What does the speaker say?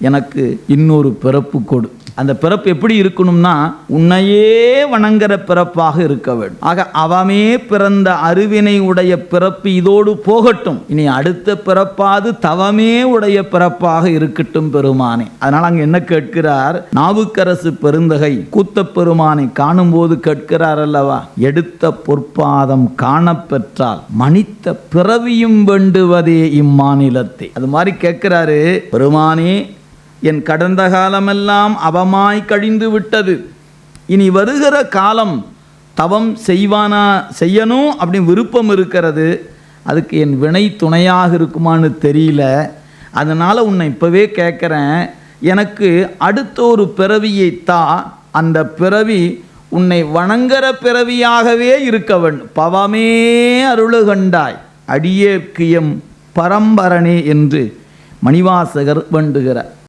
எனக்கு இன்னொரு பிறப்பு கொடு. அந்த பிறப்பு எப்படி இருக்கணும்னா உன்னையே வணங்குற பிறப்பாக இருக்க வேண்டும். ஆக அவமே பிறந்த அருவினை உடைய பிறப்பு இதோடு போகட்டும். இனி அடுத்த பிறப்பாது தவமே உடைய பிறப்பாக இருக்கட்டும் பெருமானே. அதனால் அங்க என்ன கேட்கிறார்? நாவுக்கரசு பெருந்தகை கூத்த பெருமானை காணும்போது கேட்கிறார் அல்லவா? எடுத்த பொற்பாதம் காணப்பெற்றால் மனித்த பிறவியும் வேண்டுவதே இம்மாநிலத்தை. அது மாதிரி கேட்கிறாரு பெருமானே என் கடந்த காலமெல்லாம் அவமாய் கழிந்து விட்டது. இனி வருகிற காலம் தவம் செய்வானா செய்யணும் அப்படின்னு விருப்பம் இருக்கிறது. அதுக்கு என் வினை துணையாக இருக்குமான்னு தெரியல. அதனால் உன்னை இப்போவே கேட்குறேன். எனக்கு அடுத்த ஒரு பிறவியை தா. அந்த பிறவி உன்னை வணங்குற பிறவியாகவே இருக்க வேண்டும் பவமே அருளுகண்டாய். அடியேக்கியம் பரம்பரனே என்று மணிவாசகர் வேண்டுகிறார்.